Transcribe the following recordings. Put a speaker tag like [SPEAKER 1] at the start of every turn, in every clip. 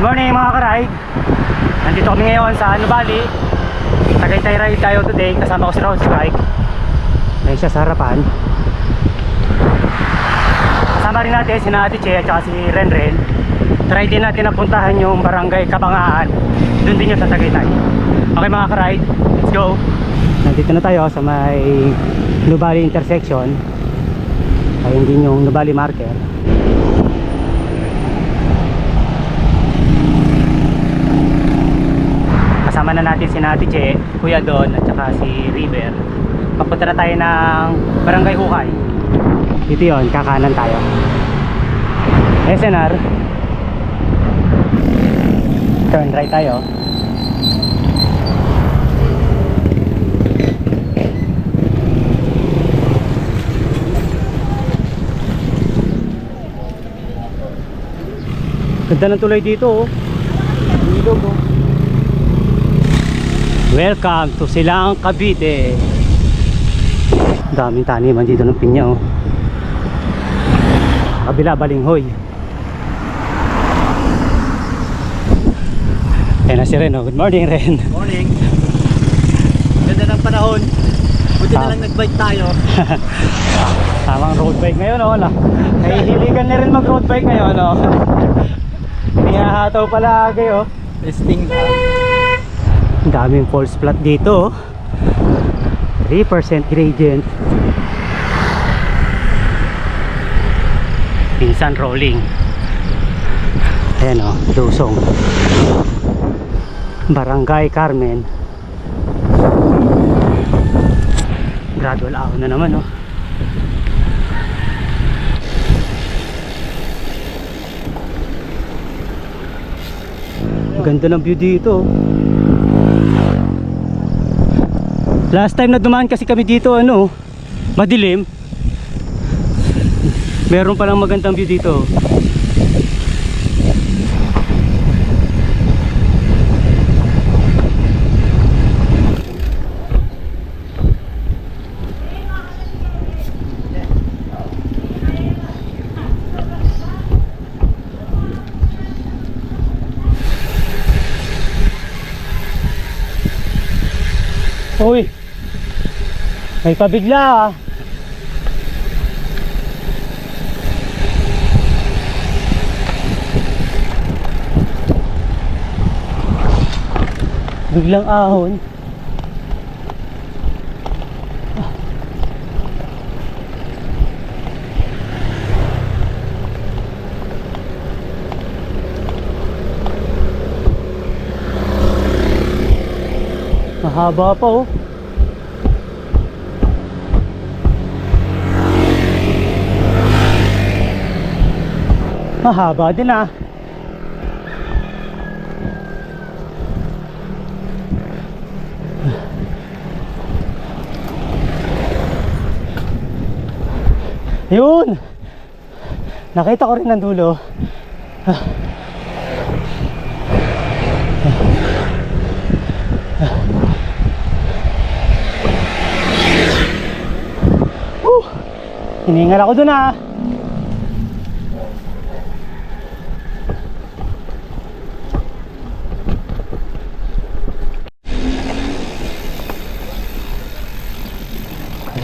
[SPEAKER 1] Good morning mga ka-ride. Nandito kami ngayon sa Nubali Tagaytay ride tayo today. Kasama ko si Rose Bike Ayun siya sa harapan. Kasama rin natin si Ate Che at si Renren Try din natin na puntahan yung barangay Kabangaan Doon din yung sa Tagaytay. Okay mga ka-ride, let's go. Nandito na tayo sa may Nubali intersection. Ayun din yung Nubali marker kasama na natin si Nati Che, Kuya Don at saka si River. Papunta na tayo ng Barangay Hukay. Dito yon kakanan tayo. SNR turn right tayo. Ganda ng tulay dito oh. Ilog oh Welcome to Silang Cavite. Daming taniman dito ng pinya oh. Kabila balinghoy. Ayan na si Ren oh. Good morning Ren.
[SPEAKER 2] Morning. Ganda ng panahon. Buti
[SPEAKER 1] Ah.
[SPEAKER 2] na lang nag-bike tayo.
[SPEAKER 1] Tamang road bike ngayon oh. Ano? Nahihiligan na rin mag road bike ngayon oh. Pinahataw palagi oh.
[SPEAKER 2] Testing lang.
[SPEAKER 1] Daming false flat dito oh. 3% gradient. Pinsan rolling. Ayan o, Dusong. Barangay Carmen. Gradual ahon na naman oh. Ang Ganda ng view dito. oh. Last time na dumaan kasi kami dito ano, madilim. Meron palang magandang view dito. Uy! May pabigla ah. Biglang ahon. Mahaba pa oh. Mahaba din ah. Yun! Nakita ko rin ng dulo. Woo! Hiningal ako dun ah.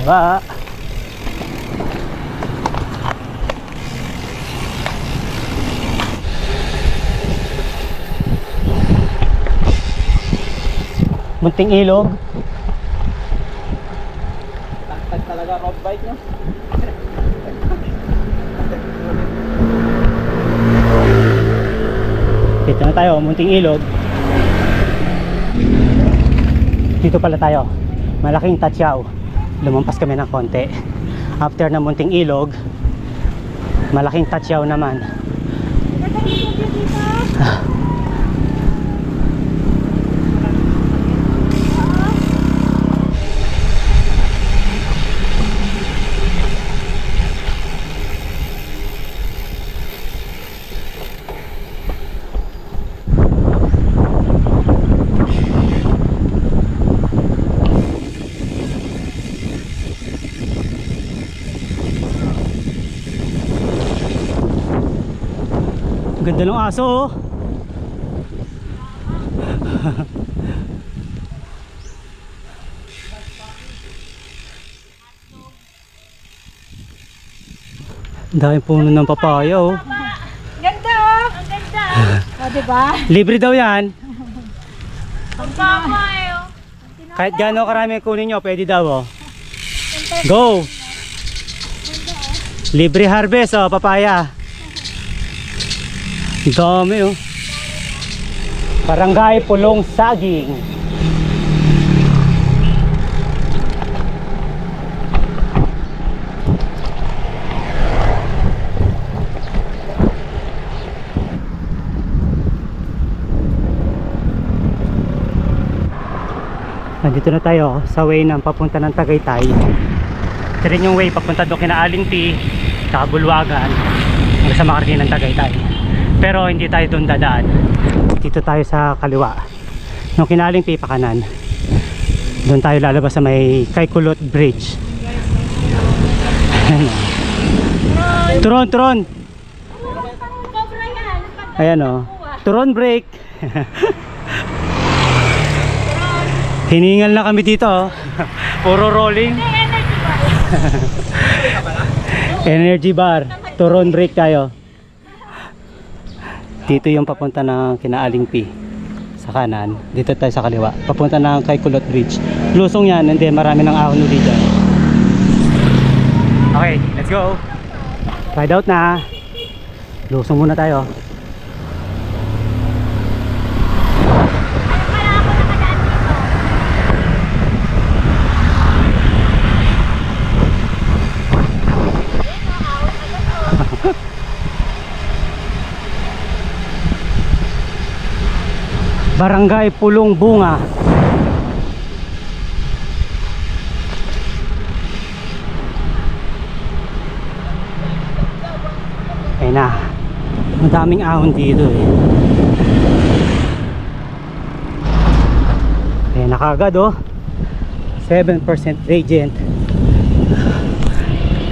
[SPEAKER 1] Diba? Munting ilog.
[SPEAKER 2] Tagtag talaga road bike nyo.
[SPEAKER 1] Dito na tayo, munting ilog. Dito pala tayo. Malaking tatyaw. Lumampas kami ng konti. After ng munting ilog, malaking tatyaw naman. Ganda ng aso oh. Ang daming puno ng papaya oh.
[SPEAKER 3] Ganda oh! Ang ganda! o, diba?
[SPEAKER 1] Libre daw yan.
[SPEAKER 3] Ang papa eh oh.
[SPEAKER 1] Kahit gaano karami kunin nyo, pwede daw oh. Go! Libre harvest oh, papaya. Dami oh. Barangay Pulong Saging. Nandito na tayo sa way ng papunta ng Tagaytay. Ito rin yung way papunta doon kina Alinti, tsaka Bulwagan, hanggang sa makarating ng Tagaytay. Pero hindi tayo doon dadaan. Dito tayo sa kaliwa. Nung kina Alinti, pa kanan. Doon tayo lalabas sa may Kaikulot Bridge. Turon, turon! Ayan o. Turon break! Hiningal na kami dito oh. Puro rolling. Energy bar. Turon break tayo. Dito yung papunta ng kinaaling P. Sa kanan. Dito tayo sa kaliwa. Papunta ng kay Kulot Bridge. Lusong yan. And then marami ng ahon ulit dyan. Okay, let's go. Ride out na. Lusong muna tayo. Barangay Pulong Bunga. Ayun na. Ang daming ahon dito eh. Ayan na kagad oh. 7% radiant.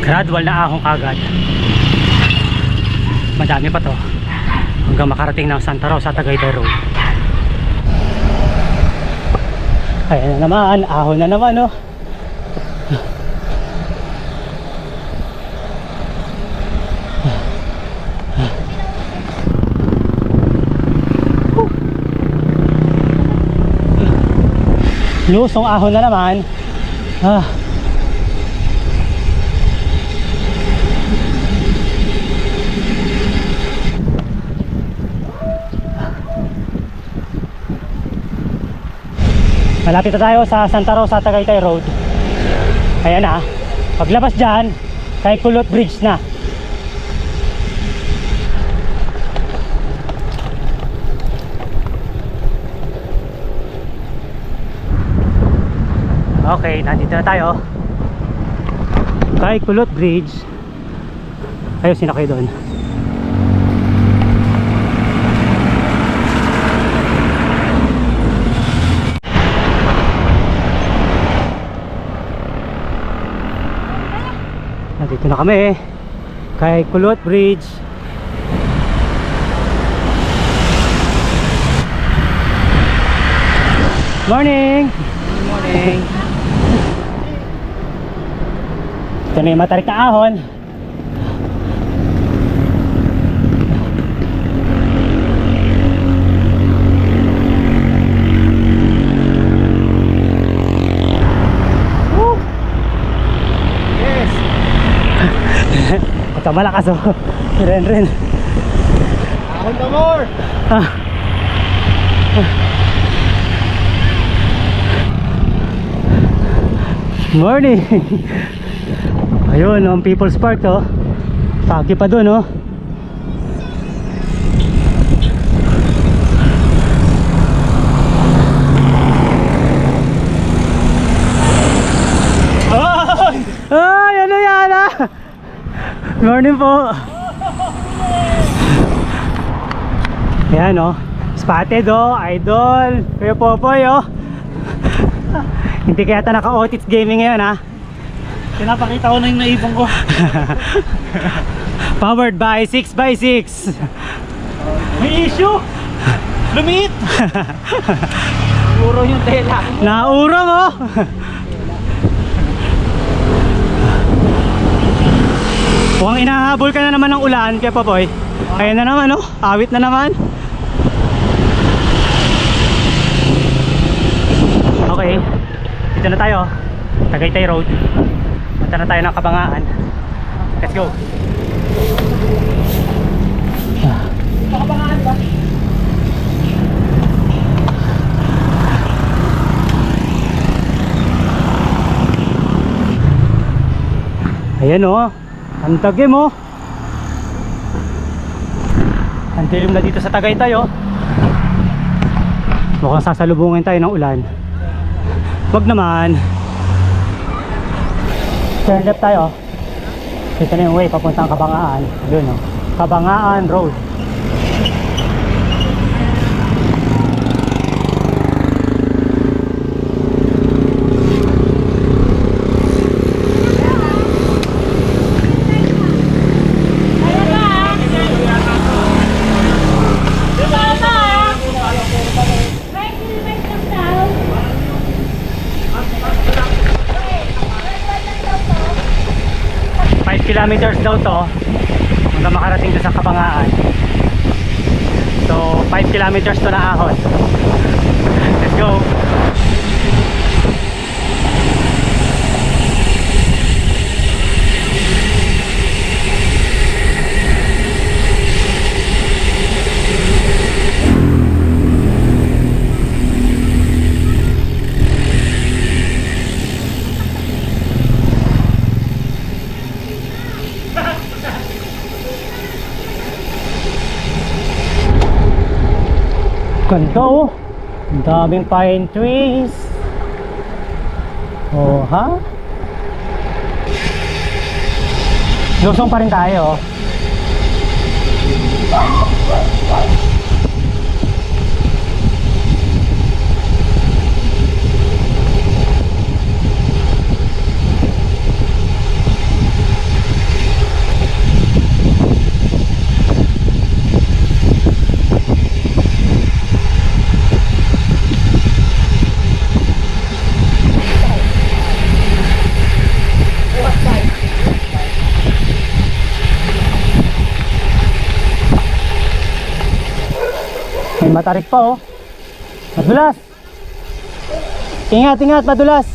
[SPEAKER 1] Gradual na ahon kagad. Madami pa to. Hanggang makarating ng Santa Rosa, Tagaytay Road. Ayan na naman, ahon na naman oh. Lusong ahon na naman. Ah. Malapit na tayo sa Santa Rosa, Tagaytay Road. Ayan na. Paglabas dyan, kay Kulot Bridge na. Okay, nandito na tayo. Kay Kulot Bridge. Ayusin na kayo doon. Nandito na kami kay Kulot Bridge. Morning!
[SPEAKER 2] Good morning.
[SPEAKER 1] Ito na yung matarik na ahon. Woo!
[SPEAKER 2] Yes.
[SPEAKER 1] Ito malakas oh. Ren ren.
[SPEAKER 2] Ahon ka more.
[SPEAKER 1] Ah. Morning! Ayun, ang People's Park to. Pagi pa dun, oh. Ay! Ay, ano yan, ah? Morning po. Ayan oh. Spotted oh, idol. Kuya Popoy oh. Hindi kaya ata naka-otits gaming ngayon ha.
[SPEAKER 2] Pinapakita ko na yung naipon ko.
[SPEAKER 1] Powered by 6x6.
[SPEAKER 2] May issue. Lumiit! Puro yung tela.
[SPEAKER 1] Naura mo! Mukhang inahabol ka na naman ng ulan, kaya Popoy. Ayan na naman, oh. Awit na naman. Okay. Dito na tayo. Tagaytay Road. Punta na tayo ng Kabangaan. Let's go. Ayan oh. Ang tagim oh. Ang dilim na dito sa Tagaytay oh. Mukhang sasalubungin tayo ng ulan. Wag naman. Turn left tayo. Dito na yung way papuntang Kabangaan. Yun oh. Kabangaan Road.
[SPEAKER 3] Ayan na. Ayan na. Right helmet lang daw.
[SPEAKER 1] 5 kilometers daw to hanggang makarating doon sa Kabangaan so 5 kilometers to na ahon. Let's go Ganda oh. Daming pine trees. Oh, ha? Lusong pa rin tayo. Matarik pa oh. Madulas. Ingat, ingat, madulas.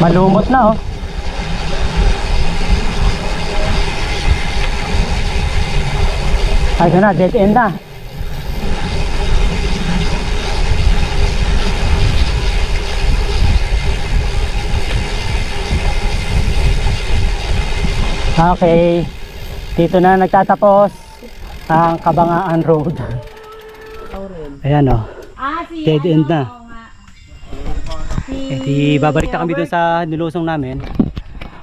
[SPEAKER 1] Malumot na oh. Ay, ito na, dead end na. Okay. Dito na nagtatapos ang Kabangaan Road. Ayan oh.
[SPEAKER 3] Ah,
[SPEAKER 1] Dead
[SPEAKER 3] ano,
[SPEAKER 1] end na.
[SPEAKER 3] nga. Si...
[SPEAKER 1] Eh di babalik na kami dun sa nilusong namin.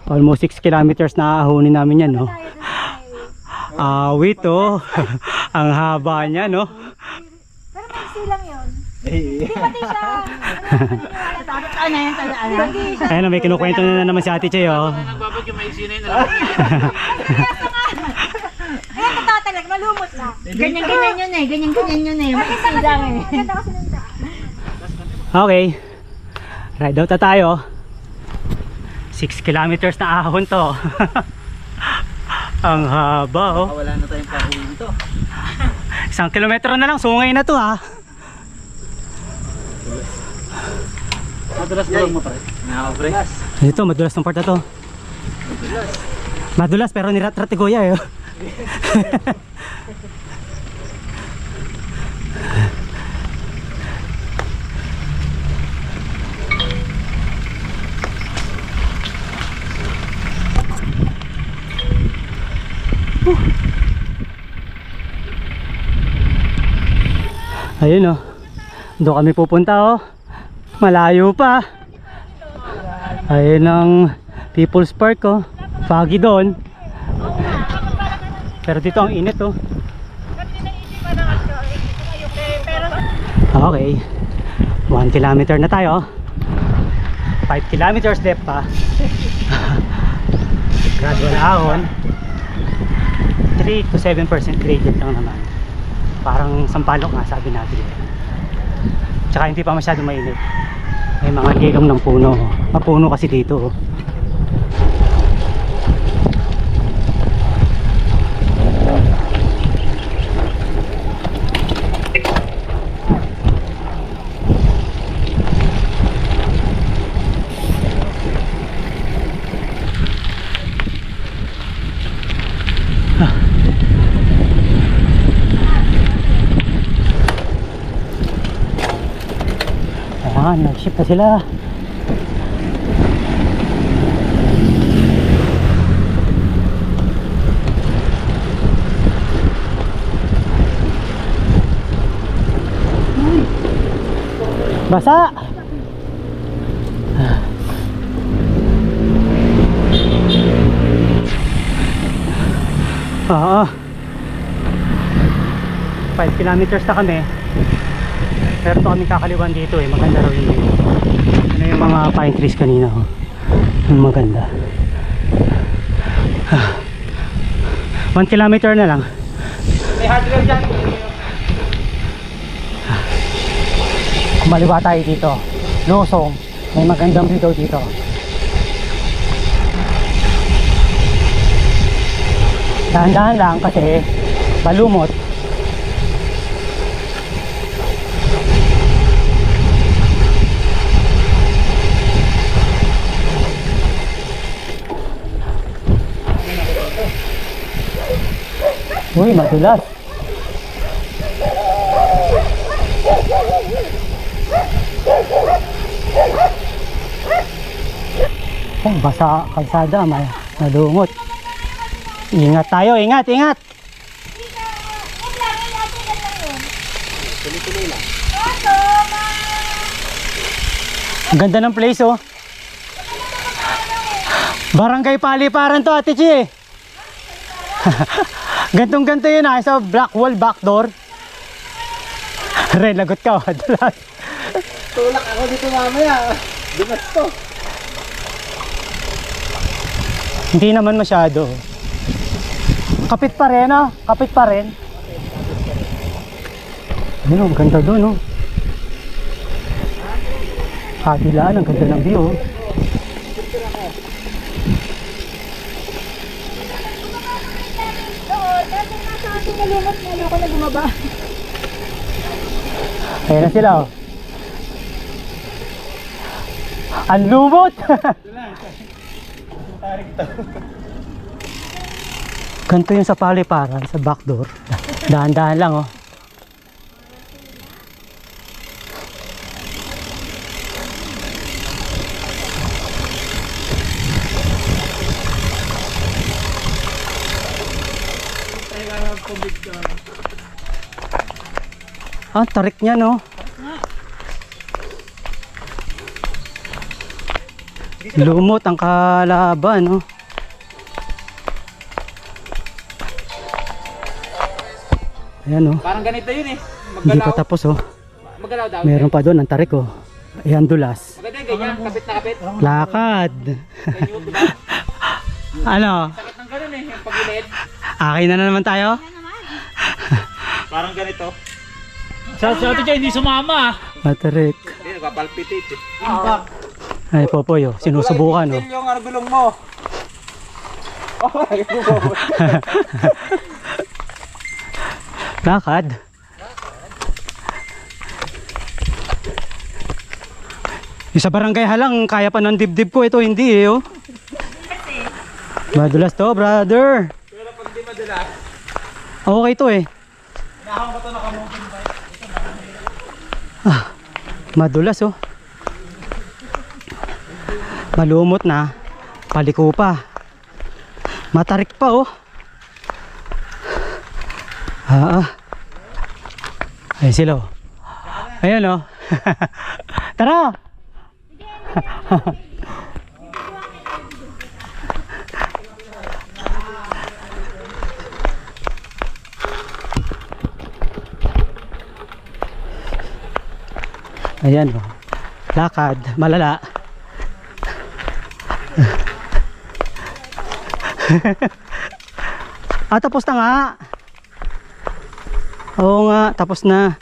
[SPEAKER 1] Almost 6 kilometers na ahunin namin yan, no? Awit, oh. Ang haba niya, no?
[SPEAKER 3] Pero lang yun.
[SPEAKER 2] Eh,
[SPEAKER 3] Hindi pati siya. Ano yan? Ano yan?
[SPEAKER 1] Ayan, may kinukwento na naman si Ate Che, oh.
[SPEAKER 2] nagbabagyo may sinay na lang.
[SPEAKER 3] Talaga. Malumot lang.
[SPEAKER 4] Ganyan-ganyan yun eh. Ganyan-ganyan yun eh. Maiksi lang eh.
[SPEAKER 3] Maganda kasi ng daan.
[SPEAKER 1] Okay. Ride out na tayo. 6 kilometers na ahon to. Ang haba, oh.
[SPEAKER 2] Wala na tayong pauwi nito.
[SPEAKER 1] Isang kilometro na lang, sungay na to, ha.
[SPEAKER 2] Madulas mo mo pare. Nakapre.
[SPEAKER 1] Ito, madulas ng part na to. Madulas pero nirat-rat ni Kuya eh. Ayun oh. Doon kami pupunta oh. Malayo pa. Ayun ang People's Park oh. Foggy doon. Pero dito ang init oh. Okay. 1 kilometer na tayo. 5 kilometers left pa. Gradual ahon. 3 to 7% gradient lang naman. Parang sampalok nga sabi natin. Tsaka hindi pa masyado mainit. May mga ilong ng puno. Mapuno kasi dito. oh. Nag-ship na sila. Basa! Oo. 5 kilometers na kami. Pero ito kami kakaliwan dito eh. Maganda raw yung view. Ano yung mga pine trees kanina oh. Ang maganda. Ah. One kilometer na lang.
[SPEAKER 2] May hardware dyan.
[SPEAKER 1] Kumaliwa tayo dito. Losong. May magandang view daw dito. Dahan-dahan lang kasi balumot. Uy, madulas. Oh, basa kalsada, may nalungot. Ingat tayo, ingat, ingat. Ang ganda ng place oh. Barangay Paliparan to, Ate Chi. Gantong ganto yun ah, sa black wall back door. Ren, lagot ka, madalas.
[SPEAKER 2] Tulak ako dito mamaya. Dumas to.
[SPEAKER 1] Hindi naman masyado. Kapit pa rin, ah. Kapit pa rin. Ayun, ang ganda doon, oh. Kabilaan, ang ganda ng view, oh.
[SPEAKER 3] Nga sa akin nalunod na bumaba.
[SPEAKER 1] Ayan na sila, oh. Ang lumot! Ganito yung sa paliparan, sa backdoor. Dahan-dahan lang, oh. Ah, tarik niya, no? Lumot ang kalaban, no? Ayan, no?
[SPEAKER 2] Parang ganito yun eh.
[SPEAKER 1] Hindi pa
[SPEAKER 2] Maggalaw.
[SPEAKER 1] tapos, oh.
[SPEAKER 2] Maggalaw daw.
[SPEAKER 1] Meron pa doon, ang tarik, oh. Ayan, dulas.
[SPEAKER 2] Maganda yung ganyan. Kapit na kapit.
[SPEAKER 1] Lakad. Ano?
[SPEAKER 2] Sakit ng ganun eh. Yung pagilid.
[SPEAKER 1] Akin na, na naman tayo?
[SPEAKER 2] Parang ganito. Sa sa atin hindi sumama.
[SPEAKER 1] Matarik.
[SPEAKER 2] Hindi, nagpapalpitate eh.
[SPEAKER 1] Ay, Popoy, oh. Sinusubukan, oh.
[SPEAKER 2] yung ano, gulong mo.
[SPEAKER 1] Lakad. Yung sa barangay halang, kaya pa ng dibdib ko. Ito hindi eh, oh. Madulas to, brother.
[SPEAKER 2] Pero pag di madalas,
[SPEAKER 1] Okay to eh.
[SPEAKER 2] nahawang ko to nakamungkin pa.
[SPEAKER 1] Madulas oh. Malumot na. Paliko pa. Matarik pa oh. Ah. ah. Ayun sila oh. Ayun oh. Tara. Ayan oh. Lakad, malala. ah, tapos na nga. Oo nga, tapos na.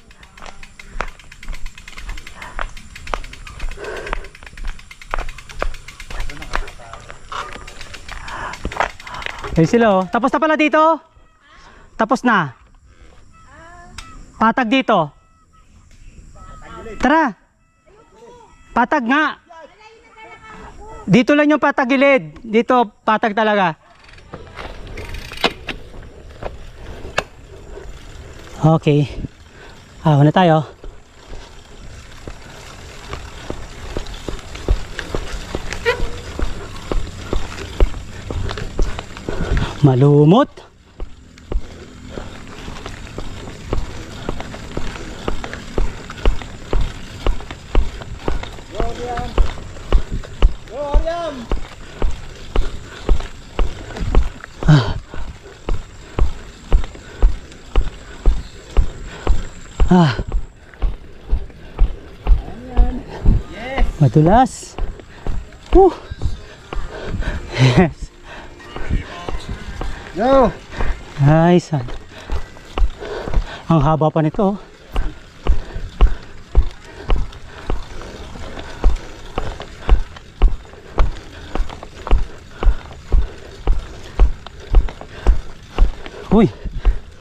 [SPEAKER 1] Ayun sila oh. Tapos na pala dito? Tapos na. Patag dito. Tara. Patag nga. Dito lang yung patagilid. Dito patag talaga. Okay. Ah, na tayo. Malumot. Ah. Madulas. Woo. Yes.
[SPEAKER 2] Yo!
[SPEAKER 1] Nice. ah. Ang haba pa nito. Uy,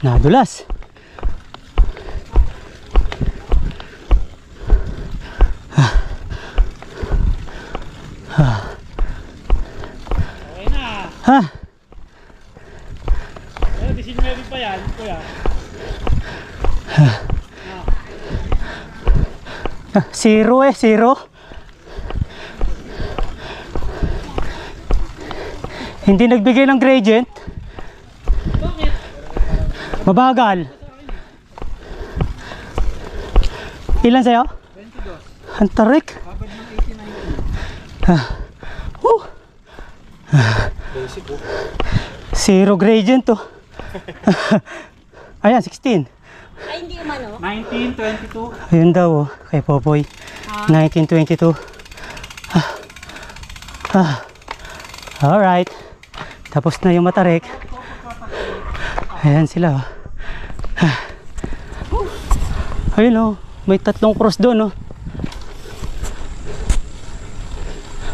[SPEAKER 1] nadulas.
[SPEAKER 2] Okay na.
[SPEAKER 1] Ha?
[SPEAKER 2] Eh, 19 pa yan, kuya.
[SPEAKER 1] Ah, Zero eh, zero. Hindi nagbigay ng gradient.
[SPEAKER 2] Bakit?
[SPEAKER 1] Mabagal. Ilan sa'yo?
[SPEAKER 2] 22.
[SPEAKER 1] Ang tarik.
[SPEAKER 2] Habad ng 89.
[SPEAKER 1] Ah.
[SPEAKER 2] Basic oh.
[SPEAKER 1] Zero gradient to. Ayan, 16.
[SPEAKER 3] Ay, hindi umano.
[SPEAKER 2] 19, 22.
[SPEAKER 1] Ayun daw oh, kay Popoy. 1922. Ah. Ah. Alright. Tapos na yung matarik. Ayan sila oh. Ah. Ayun oh, may tatlong cross doon oh.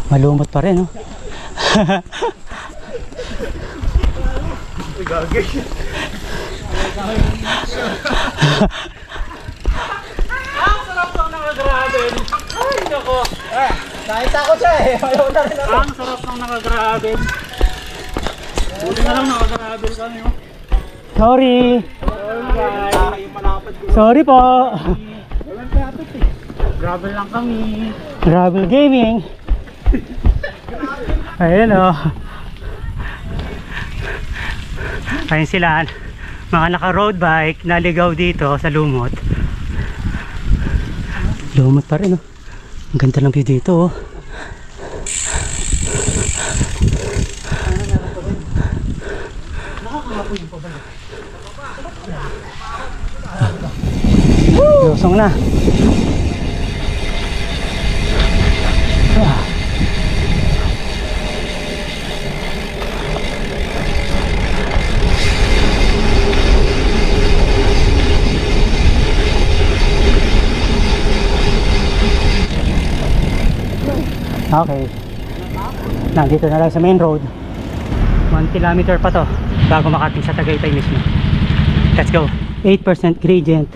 [SPEAKER 1] Malumot pa rin oh.
[SPEAKER 2] Ang sarap ng nakagraben. Ay, nako. Eh, nakita ko siya eh. Ayaw na rin ako. Ang sarap ng nakagraben. Buti na lang nakagraben kami. oh.
[SPEAKER 1] Sorry.
[SPEAKER 2] Ko.
[SPEAKER 1] Sorry po.
[SPEAKER 2] Walang traffic eh. Gravel lang kami.
[SPEAKER 1] Gravel Gaming. Ayun oh. Ayun sila. Mga naka road bike naligaw dito sa lumot. Lumot pa rin oh. Ang ganda ng view dito oh. Lusong na. Nandito na lang sa main road. 1 kilometer pa to bago makating sa Tagaytay mismo. Let's go. 8% gradient.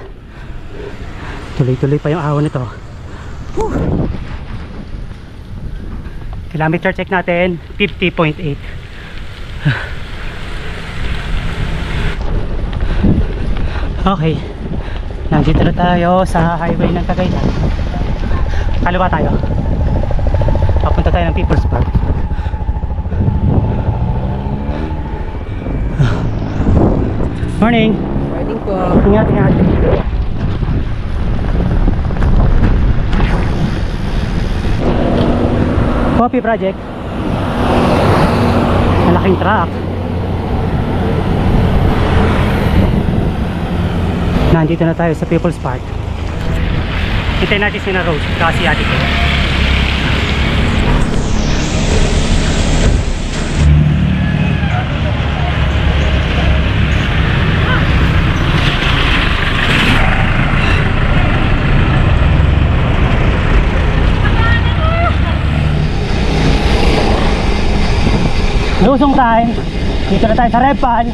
[SPEAKER 1] Tuloy-tuloy pa yung ahon nito. Kilometer check natin 50.8. Okay. Nandito na tayo sa highway ng Tagaytay. Kaliwa tayo. Papunta tayo ng People's Park. Morning.
[SPEAKER 4] Pwedeng po.
[SPEAKER 1] Ingat, ingat. Coffee project. Malaking truck. Nandito na tayo sa People's Park. Hintayin natin si na Rose kasi ate ko. Lusong time. Dito na tayo sa Repal.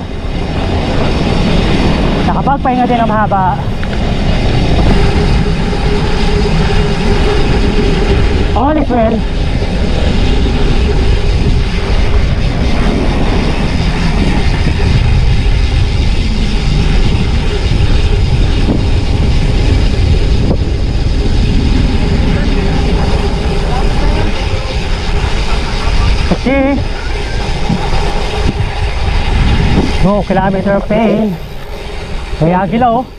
[SPEAKER 1] Nakapagpahinga din ang mahaba. All is well. Kasi No kilometer pain. Kaya agila oh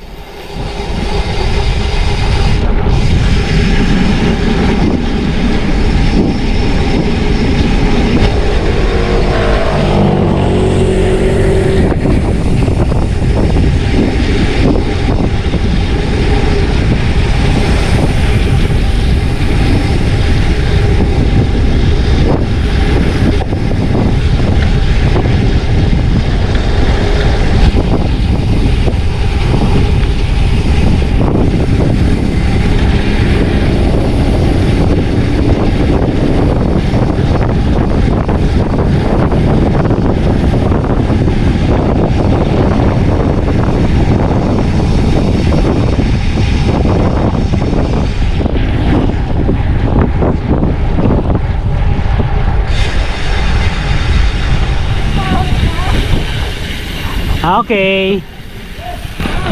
[SPEAKER 1] Okay.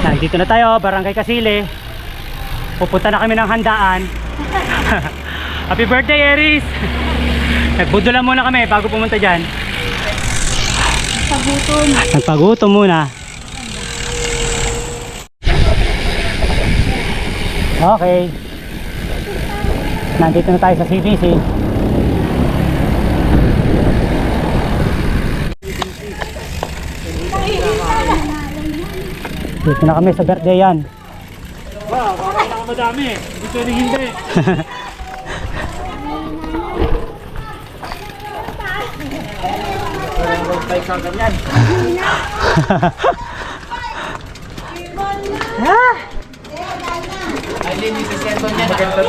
[SPEAKER 1] Nandito na tayo, Barangay Kasile. Pupunta na kami ng handaan. Happy birthday, Eris! Nagbudulan muna kami bago pumunta dyan.
[SPEAKER 3] Pagutom.
[SPEAKER 1] Nagpagutom muna. Okay. Nandito na tayo sa CBC. Dito na kami sa birthday yan.
[SPEAKER 2] Wow, baka lang madami. Hindi pwedeng hindi.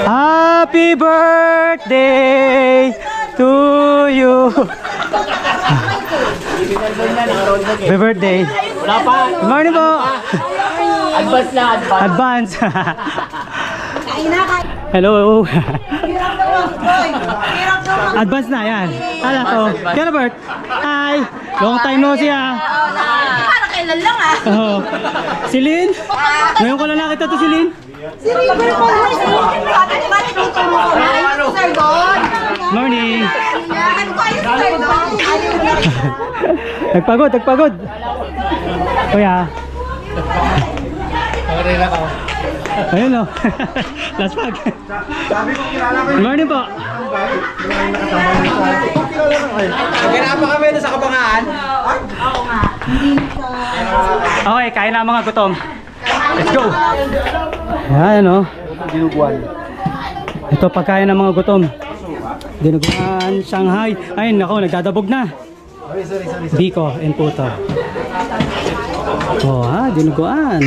[SPEAKER 1] Happy birthday to you. Happy birthday.
[SPEAKER 2] Wala pa.
[SPEAKER 1] Good morning po.
[SPEAKER 2] Advance na, advance.
[SPEAKER 1] Advance.
[SPEAKER 3] Kain na, kain.
[SPEAKER 1] Hello. Advance na yan. Hala to. Kaya Bert. Hi. Long time no see ah.
[SPEAKER 3] Kailan lang ah.
[SPEAKER 1] Oh. Si Lynn. Ngayon ko lang nakita to si Lynn.
[SPEAKER 3] Si River pa naman si ko ba nagtuturo ko na? Ayun, sir, doon.
[SPEAKER 1] Morning.
[SPEAKER 3] Ko ayun, sir, doon? Ayun,
[SPEAKER 1] Nagpagod, nagpagod. Kuya. Ayun o. Last pag. Good morning po.
[SPEAKER 2] Kaya pa kami doon sa kabangaan.
[SPEAKER 1] Okay, kain na mga gutom. Let's go. Yan o.
[SPEAKER 2] Dinuguan.
[SPEAKER 1] Ito pagkain ng mga gutom. Dinuguan, Shanghai. Ay, nako, nagdadabog na. Biko and puto. Oh ha, dinuguan.